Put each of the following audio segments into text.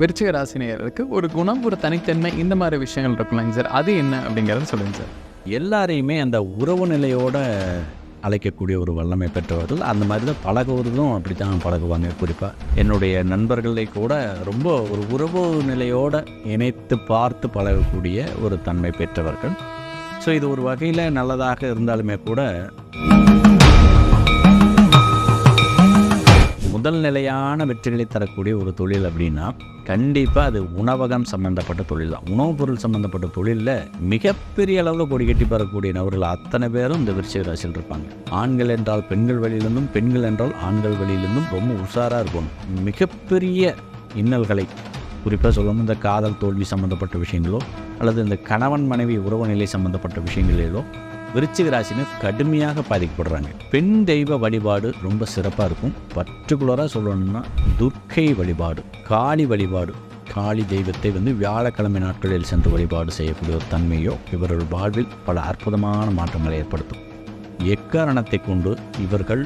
விருச்சிக ராசினியருக்கு ஒரு குணம் ஒரு தனித்தன்மை இந்த மாதிரி விஷயங்கள் இருக்குல்லங்க சார்? அது என்ன அப்படிங்கிறத சொல்லுங்க சார். எல்லாரையுமே அந்த உறவு நிலையோட அழைக்கக்கூடிய ஒரு வல்லமை பெற்றவர்கள். அந்த மாதிரி தான் பழகுவதும் அப்படி தான் பழகுவாங்க. குறிப்பாக என்னுடைய நண்பர்களை கூட ரொம்ப ஒரு உறவு நிலையோடு இணைத்து பார்த்து பழகக்கூடிய ஒரு தன்மை பெற்றவர்கள். ஸோ இது ஒரு வகையில் நல்லதாக இருந்தாலுமே கூட முதல் நிலையான வெற்றிகளை தரக்கூடிய ஒரு தொழில் அப்படின்னா கண்டிப்பாக அது உணவகம் சம்மந்தப்பட்ட தொழில் தான். உணவுப் பொருள் சம்மந்தப்பட்ட தொழிலில் மிகப்பெரிய அளவில் கொடி கட்டி பெறக்கூடிய நபர்கள் அத்தனை பேரும் இந்த விருச்சிக ராசியில் இருப்பாங்க. ஆண்கள் என்றால் பெண்கள் வழியிலிருந்தும் பெண்கள் என்றால் ஆண்கள் வழியிலிருந்தும் ரொம்ப உஷாராக இருக்கணும். மிகப்பெரிய இன்னல்களை குறிப்பாக சொல்லணும் இந்த காதல் தோல்வி சம்மந்தப்பட்ட விஷயங்களோ அல்லது இந்த கணவன் மனைவி உறவு நிலை சம்மந்தப்பட்ட விஷயங்களிலோ விருச்சிக ராசினர் கடுமையாக பாதிக்கப்படுறாங்க. பெண் தெய்வ வழிபாடு ரொம்ப சிறப்பாக இருக்கும். பர்டிகுலராக சொல்லணும்னா துர்க்கை வழிபாடு காளி வழிபாடு. காளி தெய்வத்தை வந்து வியாழக்கிழமை நாட்களில் சென்று வழிபாடு செய்யக்கூடிய ஒரு தன்மையோ இவர்கள் வாழ்வில் பல அற்புதமான மாற்றங்களை ஏற்படுத்தும். எக்காரணத்தை கொண்டு இவர்கள்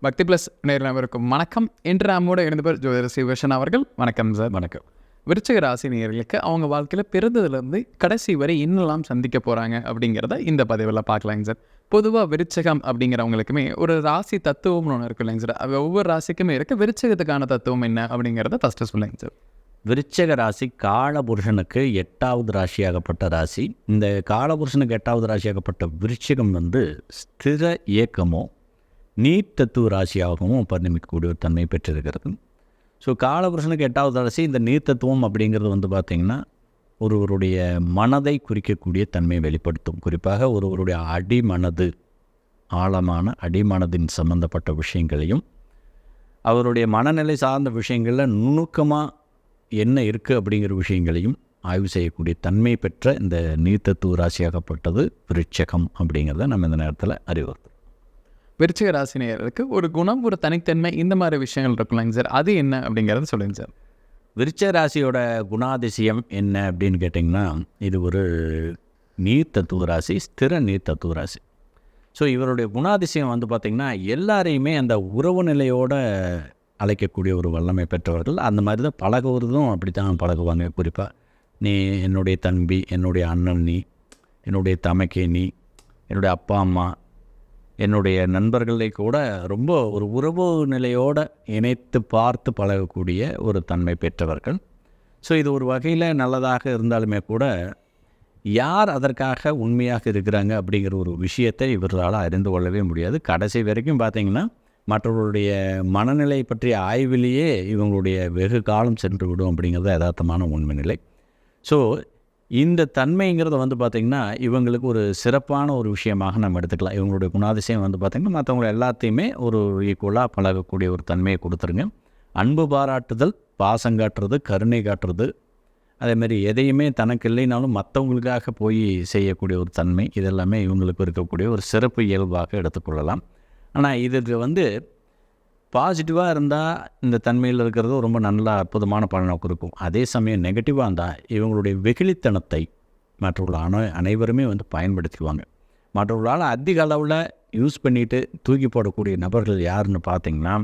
பக்தி ப்ளஸ் நேரம் வணக்கம். இன்று நம்மோட இணைந்தவர் ஜோதிடர் சிவகிருஷ்ணன் அவர்கள். வணக்கம் சார் வணக்கம். விருச்சிக ராசி நேர்களுக்கு அவங்க வாழ்க்கையில் பிறந்ததுலேருந்து கடைசி வரை இன்னெல்லாம் சந்திக்க போகிறாங்க அப்படிங்கிறத இந்த பதிவில் பார்க்கலாங்க சார். பொதுவாக விருச்சகம் அப்படிங்கிறவங்களுக்குமே ஒரு ராசி தத்துவம்னு ஒன்று இருக்கு இல்லைங்க சார். அது ஒவ்வொரு ராசிக்குமே இருக்க. விருச்சகத்துக்கான தத்துவம் என்ன அப்படிங்கிறத ஃபஸ்ட்டு சொல்லுங்க சார். விருச்சக ராசி காலபுருஷனுக்கு எட்டாவது ராசியாகப்பட்ட ராசி. இந்த காலபுருஷனுக்கு எட்டாவது ராசியாகப்பட்ட விருச்சிகம் வந்து ஸ்திர இயக்கமோ நீட் தத்துவ ராசியாகவும் பரிணமிக்கக்கூடிய ஒரு தன்மை பெற்றிருக்கிறது. ஸோ காலபுருஷனுக்கு எட்டாவது ராசி இந்த நீர் தத்துவம் அப்படிங்கிறது வந்து பார்த்திங்கன்னா ஒருவருடைய மனதை குறிக்கக்கூடிய தன்மையை வெளிப்படுத்தும். குறிப்பாக ஒருவருடைய அடிமனது ஆழமான அடிமனதின் சம்பந்தப்பட்ட விஷயங்களையும் அவருடைய மனநிலை சார்ந்த விஷயங்களில் நுணுக்கமாக என்ன இருக்குது அப்படிங்கிற விஷயங்களையும் ஆய்வு செய்யக்கூடிய தன்மை பெற்ற இந்த நீர்த்தத்துவ ராசியாகப்பட்டது விருட்சகம் அப்படிங்கிறத நம்ம இந்த நேரத்தில் அறிவுறுத்தோம் விருச்சிக ராசி நேயர்களுக்கு ஒரு குணம் ஒரு தனித்தன்மை இந்த மாதிரி விஷயங்கள் இருக்குல்லங்க சார். அது என்ன அப்படிங்கிறத சொல்லுங்க சார். விருச்ச ராசியோட குணாதிசயம் என்ன அப்படின்னு கேட்டிங்கன்னா இது ஒரு நீர் தத்துவ ராசி ஸ்திர நீர் தத்துவ ராசி. ஸோ இவருடைய குணாதிசயம் வந்து பார்த்திங்கன்னா எல்லாரையுமே அந்த உறவு நிலையோட அழைக்கக்கூடிய ஒரு வல்லமை பெற்றவர்கள். அந்த மாதிரி தான் பழகுவதும் அப்படி தான் பழகுவாங்க. குறிப்பாக நீ என்னுடைய தம்பி என்னுடைய அண்ணன் நீ என்னுடைய தமைக்கை நீ என்னுடைய அப்பா அம்மா என்னுடைய நண்பர்களை கூட ரொம்ப ஒரு உறவு நிலையோடு இணைத்து பார்த்து பழகக்கூடிய ஒரு தன்மை பெற்றவர்கள். ஸோ இது ஒரு வகையில் நல்லதாக இருந்தாலுமே கூட யார் அதற்காக உண்மையாக இருக்கிறாங்க அப்படிங்கிற ஒரு விஷயத்தை இவர்களால் அறிந்து கொள்ளவே முடியாது. கடைசி வரைக்கும் பார்த்திங்கன்னா மற்றவர்களுடைய மனநிலை பற்றிய ஆய்விலேயே இவங்களுடைய வெகு காலம் சென்று விடும் அப்படிங்கிறது யதார்த்தமான உண்மை நிலை. ஸோ இந்த தன்மைங்கிறத வந்து பார்த்திங்கன்னா இவங்களுக்கு ஒரு சிறப்பான ஒரு விஷயமாக நம்ம எடுத்துக்கலாம். இவங்களுடைய குணாதிசயம் வந்து பார்த்திங்கன்னா மற்றவங்க எல்லாத்தையுமே ஒரு ஈக்குவலாக பழகக்கூடிய ஒரு தன்மையை கொடுத்துருங்க. அன்பு பாராட்டுதல் பாசம் காட்டுறது கருணை காட்டுறது அதேமாரி எதையுமே தனக்கு இல்லைனாலும் மற்றவங்களுக்காக போய் செய்யக்கூடிய ஒரு தன்மை இதெல்லாமே இவங்களுக்கு இருக்கக்கூடிய ஒரு சிறப்பு இயல்பாக எடுத்துக்கொள்ளலாம். ஆனால் இதுக்கு வந்து பாசிட்டிவாக இருந்தால் இந்த தன்மையில் இருக்கிறது ரொம்ப நல்ல அற்புதமான பலனை கொடுக்கும். அதே சமயம் நெகட்டிவாக இருந்தால் இவங்களுடைய வெகுளித்தனத்தை மற்றவர்கள் அனை அனைவருமே வந்து பயன்படுத்திக்குவாங்க. மற்றவர்களால் அதிக அளவில் யூஸ் பண்ணிட்டு தூக்கி போடக்கூடிய நபர்கள் யாருன்னு பார்த்தீங்கன்னா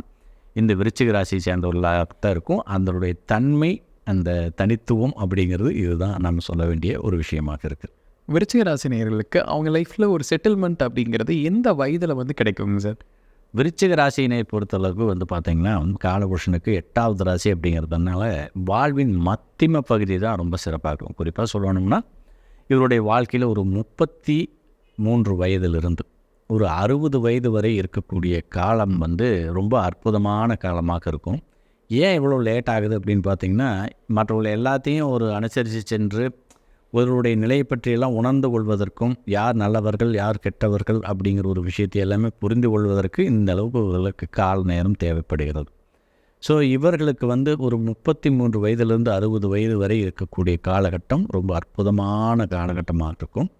இந்த விருச்சிக ராசியை சேர்ந்தவர்களாக தான் இருக்கும். அதனுடைய தன்மை அந்த தனித்துவம் அப்படிங்கிறது இதுதான் நம்ம சொல்ல வேண்டிய ஒரு விஷயமாக இருக்குது விருச்சிக ராசினியர்களுக்கு அவங்க லைஃப்பில் ஒரு செட்டில்மெண்ட் அப்படிங்கிறது எந்த வயதில் வந்து கிடைக்குங்க சார்? விருச்சிக ராசியினை பொறுத்தளவுக்கு வந்து பார்த்திங்கன்னா காலபுருஷனுக்கு எட்டாவது ராசி அப்படிங்கிறதுனால வாழ்வின் மத்திம பகுதி தான் ரொம்ப சிறப்பாக இருக்கும் குறிப்பாக சொல்லணும்னா இவருடைய வாழ்க்கையில் ஒரு முப்பத்தி மூன்று வயதிலிருந்து ஒரு அறுபது வயது வரை இருக்கக்கூடிய காலம் வந்து ரொம்ப அற்புதமான காலமாக இருக்கும். ஏன் இவ்வளோ லேட் ஆகுது அப்படின்னு பார்த்திங்கன்னா மற்றவர்கள் எல்லாத்தையும் ஒரு அனுசரித்து சென்று ஒருவருடைய நிலையை பற்றியெல்லாம் உணர்ந்து கொள்வதற்கும் யார் நல்லவர்கள் யார் கெட்டவர்கள் அப்படிங்கிற ஒரு விஷயத்தை எல்லாமே புரிந்து கொள்வதற்கு இந்த அளவுக்கு இவர்களுக்கு கால நேரம் தேவைப்படுகிறது. ஸோ இவர்களுக்கு வந்து ஒரு முப்பத்தி மூன்று வயதிலிருந்து அறுபது வயது வரை இருக்கக்கூடிய காலகட்டம் ரொம்ப அற்புதமான காலகட்டமாக இருக்கும்.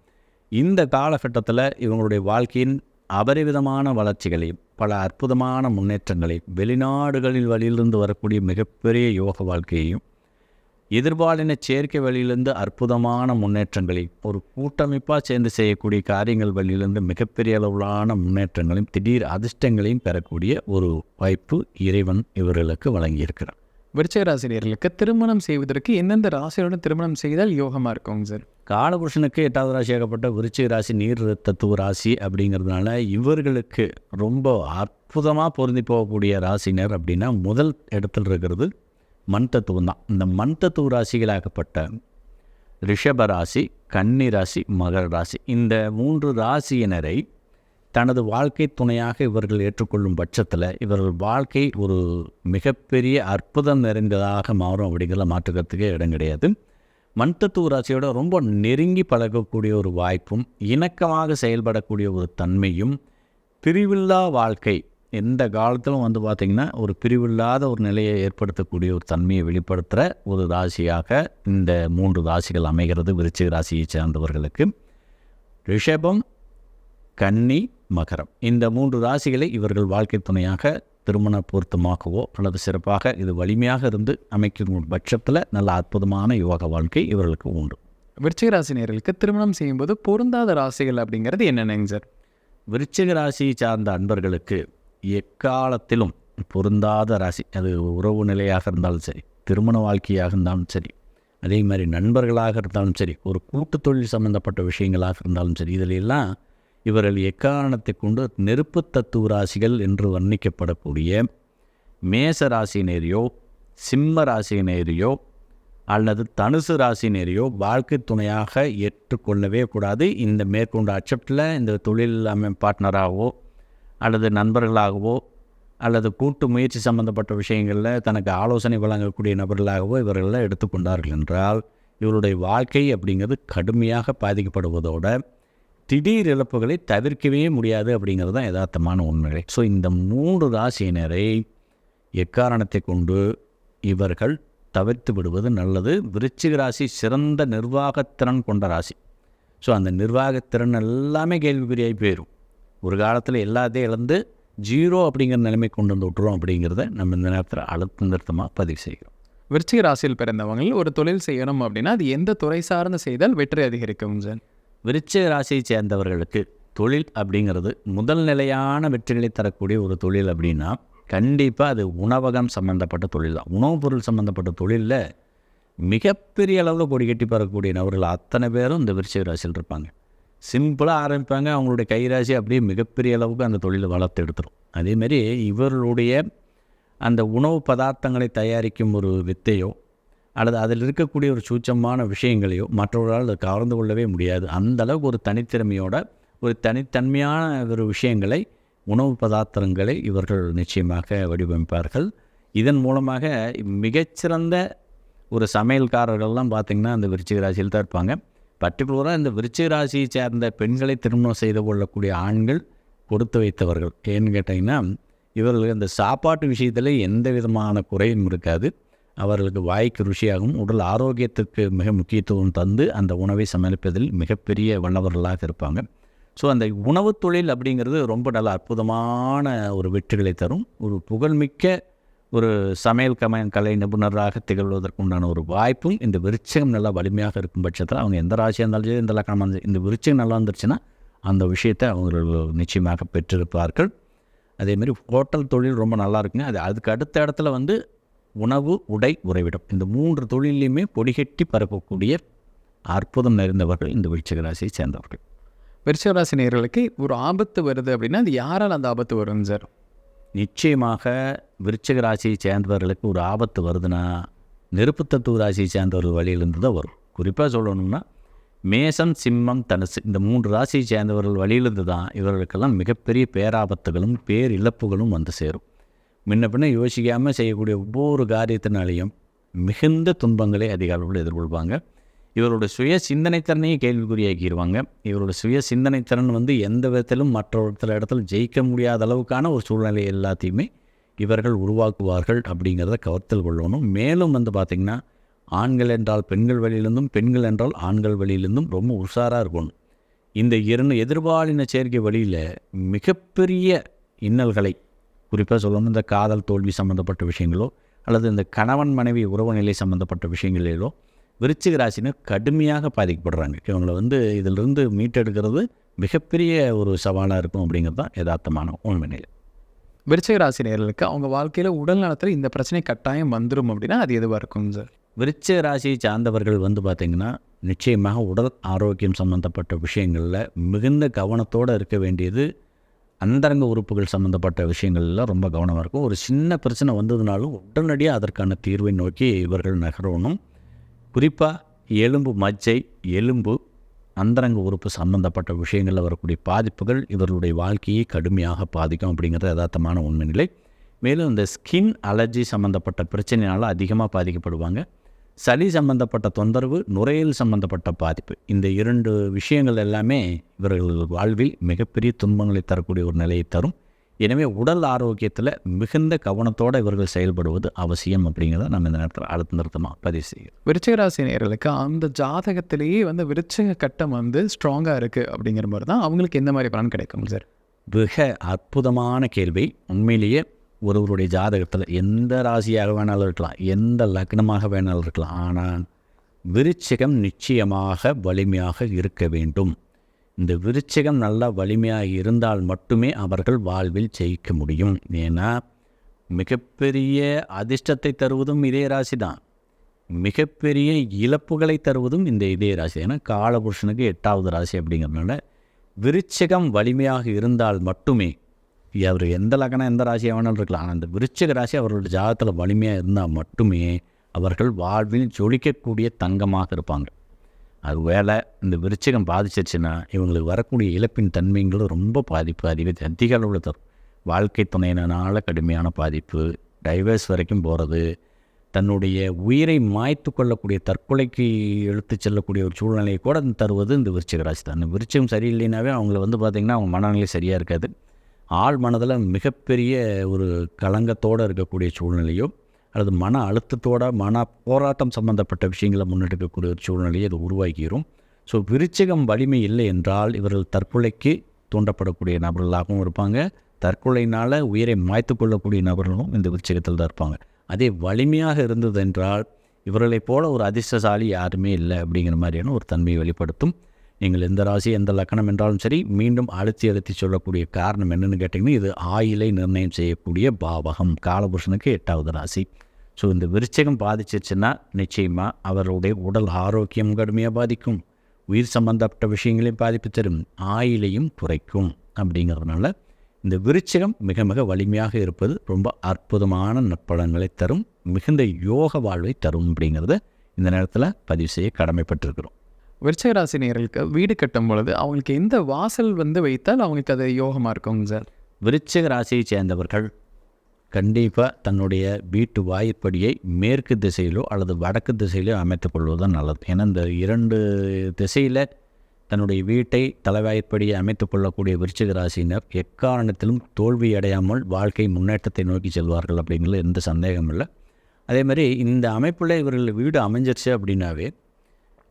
இந்த காலகட்டத்தில் இவங்களுடைய வாழ்க்கையின் அபரிவிதமான வளர்ச்சிகளையும் பல அற்புதமான முன்னேற்றங்களையும் வெளிநாடுகளில் வழியிலிருந்து வரக்கூடிய மிகப்பெரிய யோக வாழ்க்கையையும் எதிர்பாலின சேர்க்கை வழியிலிருந்து அற்புதமான முன்னேற்றங்களை ஒரு கூட்டமைப்பாக சேர்ந்து செய்யக்கூடிய காரியங்கள் வழியிலிருந்து மிகப்பெரிய அளவிலான முன்னேற்றங்களையும் திடீர் அதிர்ஷ்டங்களையும் பெறக்கூடிய ஒரு வாய்ப்பு இறைவன் இவர்களுக்கு வழங்கியிருக்கிறார். விருச்சிக ராசினியர்களுக்கு திருமணம் செய்வதற்கு எந்தெந்த ராசியோட திருமணம் செய்தால் யோகமாக இருக்குங்க சார்? காலபுருஷனுக்கு எட்டாவது ராசியாகப்பட்ட விருச்சிக ராசி நீர் தத்துவ ராசி அப்படிங்கிறதுனால இவர்களுக்கு ரொம்ப அற்புதமாக பொருந்தி போகக்கூடிய ராசினர் அப்படின்னா முதல் இடத்துல இருக்கிறது மண் தத்துவம் தான். இந்த மண் தத்துவ ராசிகளாகப்பட்ட ரிஷப ராசி கன்னி ராசி மகர ராசி இந்த மூன்று ராசியினரை தனது வாழ்க்கை துணையாக இவர்கள் ஏற்றுக்கொள்ளும் பட்சத்தில் இவர்கள் வாழ்க்கை ஒரு மிகப்பெரிய அற்புதம் நிறைந்ததாக மாறும் அப்படிங்கிற மாற்றுக்கிறதுக்கே இடம் கிடையாது. மண் தத்துவ ராசியோட ரொம்ப நெருங்கி பழகக்கூடிய ஒரு வாய்ப்பும் இணக்கமாக செயல்படக்கூடிய ஒரு தன்மையும் பிரிவில்லா வாழ்க்கை எந்த காலத்திலும் வந்து பார்த்திங்கன்னா ஒரு பிரிவில்லாத ஒரு நிலையை ஏற்படுத்தக்கூடிய ஒரு தன்மையை வெளிப்படுத்துகிற ஒரு ராசியாக இந்த மூன்று ராசிகள் அமைகிறது. விருச்சிக ராசியை சேர்ந்தவர்களுக்கு ரிஷபம் கன்னி மகரம். இந்த மூன்று ராசிகளை இவர்கள் வாழ்க்கை துணையாக திருமண பொருத்தமாகவோ அல்லது சிறப்பாக இது வலிமையாக இருந்து அமைக்கும் பட்சத்தில் நல்ல அற்புதமான யோக வாழ்க்கை இவர்களுக்கு உண்டு. விருச்சிக ராசினியர்களுக்கு திருமணம் செய்யும்போது பொருந்தாத ராசிகள் அப்படிங்கிறது என்னென்னங்க சார்? விருச்சிக ராசியை சார்ந்த அன்பர்களுக்கு எக்காலத்திலும் பொருந்தாத ராசி. அது உறவு நிலையாக இருந்தாலும் சரி திருமண வாழ்க்கையாக இருந்தாலும் சரி அதே மாதிரி நண்பர்களாக இருந்தாலும் சரி ஒரு கூட்டு தொழில் சம்பந்தப்பட்ட விஷயங்களாக இருந்தாலும் சரி இதில் எல்லாம் இவர்கள் எக்காரணத்தை கொண்டு நெருப்பு தத்துவ ராசிகள் என்று வர்ணிக்கப்படக்கூடிய மேச ராசினேரியோ சிம்ம ராசினேரியோ அல்லது தனுசு ராசினேரியோ வாழ்க்கை துணையாக ஏற்றுக்கொள்ளவே கூடாது. இந்த மேற்கொண்ட அச்சப்டில் இந்த தொழில் அமை பார்ட்னராகவோ அல்லது நண்பர்களாகவோ அல்லது கூட்டு முயற்சி சம்பந்தப்பட்ட விஷயங்களில் தனக்கு ஆலோசனை வழங்கக்கூடிய நபர்களாகவோ இவர்களை எடுத்துக்கொண்டார்கள் என்றால் இவருடைய வாழ்க்கை அப்படிங்கிறது கடுமையாக பாதிக்கப்படுவதோட திடீர் இழப்புகளை தவிர்க்கவே முடியாது அப்படிங்கிறது தான் யதார்த்தமான உண்மைகள். ஸோ இந்த மூன்று ராசியினரை எக்காரணத்தை கொண்டு இவர்கள் தவிர்த்து விடுவது நல்லது? விருச்சிக ராசி சிறந்த நிர்வாகத்திறன் கொண்ட ராசி. ஸோ அந்த நிர்வாகத்திறன் எல்லாமே கேள்விக்குறியாகி போயிடும் ஒரு காலத்தில் எல்லாத்தையும் இழந்து ஜீரோ அப்படிங்கிற நிலைமை கொண்டு வந்து விட்டுறோம் அப்படிங்கிறத நம்ம இந்த நேரத்தில் அழுத்த நிறுத்தமாக பதிவு செய்கிறோம். விருச்சிக ராசியில் பிறந்தவங்க ஒரு தொழில் செய்யணும் அப்படின்னா அது எந்த துறை சார்ந்து செய்தால் வெற்றி அதிகரிக்கும் சார் விருச்சிக ராசியை சேர்ந்தவர்களுக்கு தொழில் அப்படிங்கிறது முதல் நிலையான வெற்றிகளை தரக்கூடிய ஒரு தொழில் அப்படின்னா கண்டிப்பாக அது உணவகம் சம்மந்தப்பட்ட தொழில் தான். உணவுப் பொருள் சம்மந்தப்பட்ட தொழிலில் மிகப்பெரிய அளவில் கொடி கட்டி பறக்கக்கூடிய நபர்கள் அத்தனை பேரும் இந்த விருச்சிக ராசியில் இருப்பாங்க. சிம்பிளாக ஆரம்பிப்பாங்க. அவங்களுடைய கைராசி அப்படியே மிகப்பெரிய அளவுக்கு அந்த தொழிலை வளர்த்து எடுத்துரும். அதேமாரி இவர்களுடைய அந்த உணவு பதார்த்தங்களை தயாரிக்கும் ஒரு வித்தையோ அல்லது அதில் இருக்கக்கூடிய ஒரு சூட்சமான விஷயங்களையோ மற்றவர்களால் அதை கலந்து கொள்ளவே முடியாது. அந்த அளவுக்கு ஒரு தனித்திறமையோட ஒரு தனித்தன்மையான ஒரு விஷயங்களை உணவு பதார்த்தங்களை இவர்கள் நிச்சயமாக வடிவமைப்பார்கள். இதன் மூலமாக மிகச்சிறந்த ஒரு சமையல்காரர்கள்லாம் பார்த்திங்கன்னா அந்த விருச்சிக ராசியில் தான் இருப்பாங்க. பர்டிகுலராக இந்த விருச்சிக ராசியை சேர்ந்த பெண்களை திருமணம் செய்து கொள்ளக்கூடிய ஆண்கள் கொடுத்து வைத்தவர்கள். ஏன்னு கேட்டிங்கன்னா இவர்களுக்கு அந்த சாப்பாட்டு விஷயத்தில் எந்த விதமான குறையும் இருக்காது. அவர்களுக்கு வாய்க்கு ருசியாகவும் உடல் ஆரோக்கியத்திற்கு மிக முக்கியத்துவம் தந்து அந்த உணவை சமர்ப்பதில் மிகப்பெரிய வல்லவர்களாக இருப்பாங்க. ஸோ அந்த உணவுத் தொழில் அப்படிங்கிறது ரொம்ப நல்ல அற்புதமான ஒரு வெற்றிகளை தரும். ஒரு புகழ்மிக்க ஒரு சமையல் கமய கலை நிபுணராக திகழ்வதற்குண்டான ஒரு வாய்ப்பும் இந்த விருச்சகம் நல்லா வலிமையாக இருக்கும் பட்சத்தில் அவங்க எந்த ராசியாக இருந்தாலும் சரி எந்த லக்கணமாக இருந்தாலும் இந்த விருச்சகம் நல்லா வந்துருச்சுன்னா அந்த விஷயத்தை அவர்கள் நிச்சயமாக பெற்றிருப்பார்கள். அதேமாரி ஹோட்டல் தொழில் ரொம்ப நல்லா இருக்குங்க. அது அதுக்கு அடுத்த இடத்துல வந்து உணவு உடை உறைவிடம். இந்த மூன்று தொழிலையுமே பொடிகட்டி பரப்பக்கூடிய அற்புதம் நிறைந்தவர்கள் இந்த விருச்சிக ராசியை சேர்ந்தவர்கள். விருச்சிக ராசி நேர்களுக்கு ஒரு ஆபத்து வருது அப்படின்னா அது யாரால் அந்த ஆபத்து வரும் சார்? நிச்சயமாக விருச்சிக ராசியை சேர்ந்தவர்களுக்கு ஒரு ஆபத்து வருதுன்னா நெருப்பு தத்துவ ராசியை சேர்ந்தவர்கள் வழியிலிருந்து தான் வரும். குறிப்பாக சொல்லணும்னா மேசம் சிம்மம் தனுசு இந்த மூன்று ராசியை சேர்ந்தவர்கள் வழியிலிருந்து தான் இவர்களுக்கெல்லாம் மிகப்பெரிய பேராபத்துகளும் பேர் இழப்புகளும் வந்து சேரும். முன்ன பின்ன யோசிக்காமல் செய்யக்கூடிய ஒவ்வொரு காரியத்தினாலேயும் மிகுந்த துன்பங்களை அதிக அளவில் எதிர்கொள்வாங்க. இவரோட சுய சிந்தனைத்திறனையும் கேள்விக்குறியாக்கிடுவாங்க. இவரோட சுய சிந்தனைத்திறன் வந்து எந்த விதத்திலும் மற்ற இடத்துல ஜெயிக்க முடியாத அளவுக்கான ஒரு சூழ்நிலை எல்லாத்தையுமே இவர்கள் உருவாக்குவார்கள் அப்படிங்கிறத கவர்த்தல் கொள்ளணும். மேலும் வந்து பார்த்திங்கன்னா ஆண்கள் என்றால் பெண்கள் வழியிலிருந்தும் பெண்கள் என்றால் ஆண்கள் வழியிலிருந்தும் ரொம்ப உஷாராக இருக்கணும். இந்த இரண்டு எதிர்பாலின சேர்க்கை வழியில் மிகப்பெரிய இன்னல்களை குறிப்பாக சொல்லணும் இந்த காதல் தோல்வி சம்மந்தப்பட்ட விஷயங்களோ அல்லது இந்த கணவன் மனைவி உறவு நிலை சம்மந்தப்பட்ட விஷயங்களிலோ விருச்சிக ராசினர் கடுமையாக பாதிக்கப்படுறாங்க. இவங்களை வந்து இதிலிருந்து மீட்டெடுக்கிறது மிகப்பெரிய ஒரு சவாலாக இருக்கும் அப்படிங்கிறது தான் யதார்த்தமான உண்மை நிலை. விருச்சிக ராசி நேயர்களுக்கு அவங்க வாழ்க்கையில் உடல் நலத்தில் இந்த பிரச்சனை கட்டாயம் வந்துடும் அப்படின்னா அது எதுவாக இருக்கும் சார்? விருச்சிக ராசியை சார்ந்தவர்கள் வந்து பார்த்திங்கன்னா நிச்சயமாக உடல் ஆரோக்கியம் சம்மந்தப்பட்ட விஷயங்களில் மிகுந்த கவனத்தோடு இருக்க வேண்டியது அந்தரங்க உறுப்புகள் சம்மந்தப்பட்ட விஷயங்கள்ல ரொம்ப கவனமாக இருக்கும். ஒரு சின்ன பிரச்சனை வந்ததுனாலும் உடனடியாக அதற்கான தீர்வை நோக்கி இவர்கள் நகரணும். குறிப்பாக எலும்பு மஜ்ஜை எலும்பு அந்தரங்க உறுப்பு சம்பந்தப்பட்ட விஷயங்களில் வரக்கூடிய பாதிப்புகள் இவர்களுடைய வாழ்க்கையை கடுமையாக பாதிக்கும் அப்படிங்கிறது யதார்த்தமான உண்மை நிலை மேலும் இந்த ஸ்கின் அலர்ஜி சம்மந்தப்பட்ட பிரச்சனையால் அதிகமாக பாதிக்கப்படுவாங்க. சளி சம்பந்தப்பட்ட தொந்தரவு நுரையீல் சம்பந்தப்பட்ட பாதிப்பு. இந்த இரண்டு விஷயங்கள் எல்லாமே இவர்கள் வாழ்வில் மிகப்பெரிய துன்பங்களை தரக்கூடிய ஒரு நிலையை தரும். எனவே உடல் ஆரோக்கியத்தில் மிகுந்த கவனத்தோடு இவர்கள் செயல்படுவது அவசியம் அப்படிங்கிறத நம்ம இந்த நேரத்தில் அடுத்த நிறுத்தமாக பதிவு செய்கிறோம் விருச்சிக ராசி நேயர்களுக்கு அந்த ஜாதகத்திலேயே வந்து விருச்சிக கட்டம் வந்து ஸ்ட்ராங்காக இருக்குது அப்படிங்கிற மாதிரி தான் அவங்களுக்கு எந்த மாதிரி பலன் கிடைக்கும் சார் மிக அற்புதமான கேள்வி. உண்மையிலேயே ஒருவருடைய ஜாதகத்தில் எந்த ராசியாக வேணாலும் இருக்கலாம் எந்த லக்னமாக வேணாலும் இருக்கலாம் ஆனால் விருச்சிகம் நிச்சயமாக வலிமையாக இருக்க வேண்டும். இந்த விருச்சிகம் நல்லா வலிமையாக இருந்தால் மட்டுமே அவர்கள் வாழ்வில் ஜெயிக்க முடியும். ஏன்னா மிகப்பெரிய அதிர்ஷ்டத்தை தருவதும் இதே ராசி தான் மிகப்பெரிய இழப்புகளை தருவதும் இந்த இதே ராசி. ஏன்னா காலபுருஷனுக்கு எட்டாவது ராசி அப்படிங்கிறதுனால விருச்சிகம் வலிமையாக இருந்தால் மட்டுமே அவர் எந்த லக்னம் எந்த ராசியாக வேணாலும் இருக்கலாம். ஆனால் அந்த விருச்சிக ராசி அவர்களோட ஜாதகத்தில் வலிமையாக இருந்தால் மட்டுமே அவர்கள் வாழ்வில் ஜொலிக்கக்கூடிய தங்கமாக இருப்பாங்க. அது வேலை இந்த விருச்சிகம் பாதிச்சிருச்சுன்னா இவங்களுக்கு வரக்கூடிய இழப்பின் தன்மைங்களும் ரொம்ப பாதிப்பு அதிக அதிக அளவில் தரும். வாழ்க்கை துணையினால கடுமையான பாதிப்பு டைவர்ஸ் வரைக்கும் போகிறது தன்னுடைய உயிரை மாய்த்து கொள்ளக்கூடிய தற்கொலைக்கு எடுத்து செல்லக்கூடிய ஒரு சூழ்நிலையை கூட தருவது இந்த விருச்சிக ராசி தான் இந்த சரியில்லைனாவே அவங்கள வந்து பார்த்திங்கன்னா அவங்க மனநிலை சரியாக இருக்காது. ஆள் மனதில் மிகப்பெரிய ஒரு கலங்கத்தோடு இருக்கக்கூடிய சூழ்நிலையோ அல்லது மன அழுத்தத்தோட மன போராட்டம் சம்பந்தப்பட்ட விஷயங்களை முன்னெடுக்கக்கூடிய ஒரு சூழ்நிலையை அது உருவாக்கிடும் ஸோ விருச்சிகம் வலிமை இல்லை என்றால் இவர்கள் தற்கொலைக்கு தூண்டப்படக்கூடிய நபர்களாகவும் இருப்பாங்க. தற்கொலையினால் உயிரை மாய்த்து கொள்ளக்கூடிய நபர்களும் இந்த விருச்சிகத்தில் தான் இருப்பாங்க. அதே வலிமையாக இருந்தது என்றால் இவர்களைப் போல ஒரு அதிர்ஷ்டசாலி யாருமே இல்லை அப்படிங்கிற மாதிரியான ஒரு தன்மையை வெளிப்படுத்தும். நீங்கள் எந்த ராசி எந்த லக்கணம் என்றாலும் சரி மீண்டும் அழுத்தி அழுத்தி சொல்லக்கூடிய காரணம் என்னென்னு கேட்டிங்கன்னா இது ஆயிலை நிர்ணயம் செய்யக்கூடிய பாவகம் காலபுருஷனுக்கு எட்டாவது ராசி. ஸோ இந்த விருச்சகம் பாதிச்சிருச்சுன்னா நிச்சயமாக அவர்களுடைய உடல் ஆரோக்கியம் கடுமையாக பாதிக்கும். உயிர் சம்பந்தப்பட்ட விஷயங்களையும் பாதிப்பு தரும். ஆயிலையும் குறைக்கும் அப்படிங்கிறதுனால இந்த விருச்சிகம் மிக மிக வலிமையாக இருப்பது ரொம்ப அற்புதமான நற்பலன்களை தரும் மிகுந்த யோக வாழ்வை தரும் அப்படிங்கிறத இந்த நேரத்தில் பதிவு செய்ய கடமைப்பட்டிருக்கிறோம். விருச்சிக ராசி நேயர்களுக்கு வீடு கட்டும் பொழுது அவங்களுக்கு எந்த வாசல் வந்து வைத்தால் அவங்களுக்கு அது யோகமாக இருக்குங்க சார்? விருச்சிக ராசியை சேர்ந்தவர்கள் கண்டிப்பாக தன்னுடைய வீட்டு வாயிற்படியை மேற்கு திசையிலோ அல்லது வடக்கு திசையிலோ அமைத்துக் கொள்வது தான் நல்லது. ஏன்னா இந்த இரண்டு திசையில் தன்னுடைய வீட்டை தலைவாய்ப்படியை அமைத்துக் கொள்ளக்கூடிய விருச்சிக ராசியினர் எக்காரணத்திலும் தோல்வி அடையாமல் வாழ்க்கை முன்னேற்றத்தை நோக்கி செல்வார்கள் அப்படிங்கிறது எந்த சந்தேகமும் இல்லை. அதே மாதிரி இந்த அமைப்பில் இவர்கள் வீடு அமைஞ்சிருச்சு அப்படின்னாவே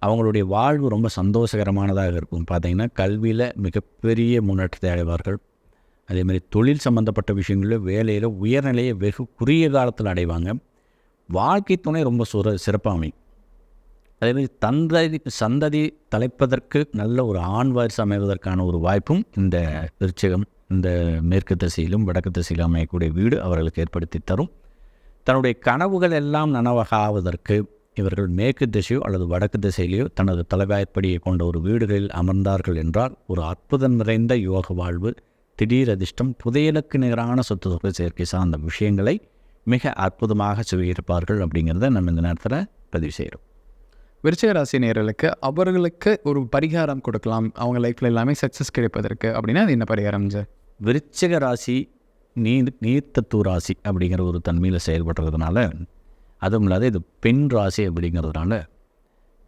அவங்களுடைய வாழ்வு ரொம்ப சந்தோஷகரமானதாக இருக்கும். பார்த்திங்கன்னா கல்வியில் மிகப்பெரிய முன்னேற்றத்தை அடைவார்கள். அதே மாதிரி தொழில் சம்மந்தப்பட்ட விஷயங்களில் வேலையில் உயர்நிலையை வெகு குறுகிய காலத்தில் அடைவாங்க. வாழ்க்கை துணை ரொம்ப சுர சிறப்பாக அமையும் அதேமாதிரி தந்ததி சந்ததி தலைப்பதற்கு நல்ல ஒரு ஆண் வாரிசு அமைவதற்கான ஒரு வாய்ப்பும் இந்த விருச்சகம் இந்த மேற்கு திசையிலும் வடக்கு திசையிலும் அமையக்கூடிய வீடு அவர்களுக்கு ஏற்படுத்தி தரும். தன்னுடைய கனவுகள் எல்லாம் நனவாகுவதற்கு இவர்கள் மேற்கு திசையோ அல்லது வடக்கு திசையிலேயோ தனது தலைவாய்ப்படியை கொண்ட ஒரு வீடுகளில் அமர்ந்தார்கள் என்றால் ஒரு அற்புதம் நிறைந்த யோக வாழ்வு திடீர் அதிர்ஷ்டம் புதையலுக்கு நிகரான சொத்து சொத்து சேர்க்கை சார்ந்த விஷயங்களை மிக அற்புதமாக சுவீகரிப்பார்கள் அப்படிங்கிறத நம்ம இந்த நேரத்தில் பதிவு செய்கிறோம் விருச்சிக ராசி நேயர்களுக்கு அவர்களுக்கு ஒரு பரிகாரம் கொடுக்கலாம். அவங்க லைஃப்பில் எல்லாமே சக்ஸஸ் கிடைப்பதற்கு அப்படின்னா அது என்ன பரிகாரம் சார் விருச்சிக ராசி நீர் நீர்த்தத்து ராசி அப்படிங்கிற ஒரு தன்மையில் செயல்படுறதுனால அதுவும் இல்லாத இது பெண் ராசி அப்படிங்கிறதுனால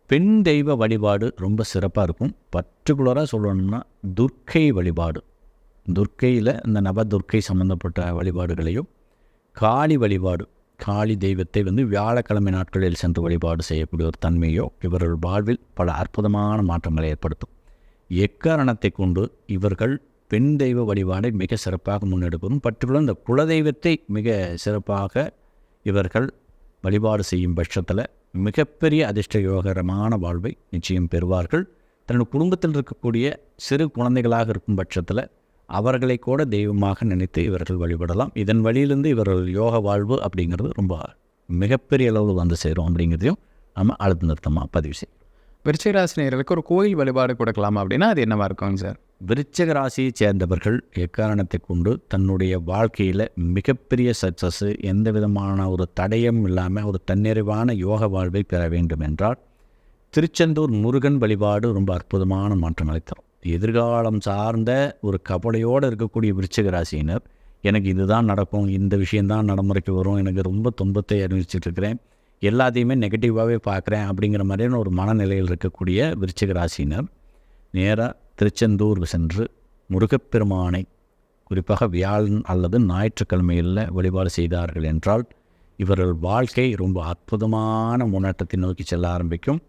பெண் தெய்வ வழிபாடு ரொம்ப சிறப்பாக இருக்கும். பர்டிகுலராக சொல்லணும்னா துர்க்கை வழிபாடு. துர்க்கையில் இந்த நவதுர்க்கை சம்மந்தப்பட்ட வழிபாடுகளையும் காளி வழிபாடு காளி தெய்வத்தை வந்து வியாழக்கிழமை நாட்களில் சென்று வழிபாடு செய்யக்கூடிய ஒரு தன்மையோ இவர்கள் வாழ்வில் பல அற்புதமான மாற்றங்களை ஏற்படுத்தும். எக்காரணத்தை கொண்டு இவர்கள் பெண் தெய்வ வழிபாடை மிக சிறப்பாக முன்னெடுப்பதும் பர்டிகுலர் இந்த குலதெய்வத்தை மிக சிறப்பாக இவர்கள் வழிபாடு செய்யும் பட்சத்தில் மிகப்பெரிய அதிர்ஷ்டயோகரமான வாழ்வை நிச்சயம் பெறுவார்கள். தன்னுடைய குடும்பத்தில் இருக்கக்கூடிய சிறு குழந்தைகளாக இருக்கும் பட்சத்தில் அவர்களை கூட தெய்வமாக நினைத்து இவர்கள் வழிபடலாம். இதன் வழியிலிருந்து இவர்கள் யோக வாழ்வு அப்படிங்கிறது ரொம்ப மிகப்பெரிய அளவில் வந்து சேரும் அப்படிங்கிறதையும் நம்ம அழுத்த நிறுத்தமாக பதிவு செய்யும் விருச்சிக ராசி நேயர்களுக்கு ஒரு கோயில் வழிபாடு கொடுக்கலாம் அப்படின்னா அது என்னவா இருக்குங்க சார்? விருச்சிக ராசியைச் சேர்ந்தவர்கள் எக்காரணத்தை கொண்டு தன்னுடைய வாழ்க்கையில் மிகப்பெரிய சக்ஸஸ்ஸு எந்த விதமான ஒரு தடயம் இல்லாமல் ஒரு தன்னிறைவான யோக வாழ்வை பெற வேண்டும் என்றால் திருச்செந்தூர் முருகன் வழிபாடு ரொம்ப அற்புதமான மாற்றங்களை தரும். எதிர்காலம் சார்ந்த ஒரு கவலையோடு இருக்கக்கூடிய விருச்சிக ராசியினர் எனக்கு இதுதான் நடக்கும் இந்த விஷயந்தான் நடைமுறைக்கு வரும் எனக்கு ரொம்ப துன்பத்தை அறிவிச்சிட்டு இருக்கிறேன் எல்லாத்தையுமே நெகட்டிவாகவே பார்க்குறேன் அப்படிங்கிற மாதிரியான ஒரு மனநிலையில் இருக்கக்கூடிய விருச்சிக ராசியினர் நேராக திருச்செந்தூர் சென்று முருகப்பெருமானை குறிப்பாக வியாழன் அல்லது ஞாயிற்றுக்கிழமையில் வழிபாடு செய்தார்கள் என்றால் இவர்கள் வாழ்க்கை ரொம்ப அற்புதமான முன்னேற்றத்தை நோக்கி செல்ல ஆரம்பிக்கும்.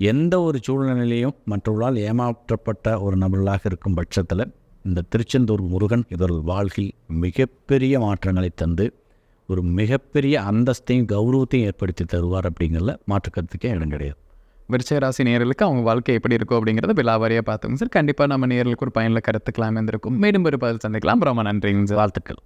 எந்த ஒரு சூழ்நிலையிலையும் மற்றவர்களால் ஏமாற்றப்பட்ட ஒரு நபர்களாக இருக்கும் பட்சத்தில் இந்த திருச்செந்தூர் முருகன் இவர்கள் வாழ்க்கை மிகப்பெரிய மாற்றங்களை தந்து ஒரு மிகப்பெரிய அந்தஸ்தையும் கௌரவத்தையும் ஏற்படுத்தி தருவார் அப்படிங்கிறதுல மாற்றுக்கருத்துக்கே இடம் கிடையாது. விருச்சிக ராசி நேயர்களுக்கு அவங்க வாழ்க்கை எப்படி இருக்கும் அப்படிங்கிறத விலாவாரியாக பார்த்தோங்க சார். கண்டிப்பாக நம்ம நேயர்களுக்கு ஒரு பயனில் கருத்துக்கலாம் இருந்திருக்கும் மீண்டும் ஒரு பதில் சந்திக்கலாம். ரொம்ப நன்றிங்க சார். வாழ்த்துக்கள்.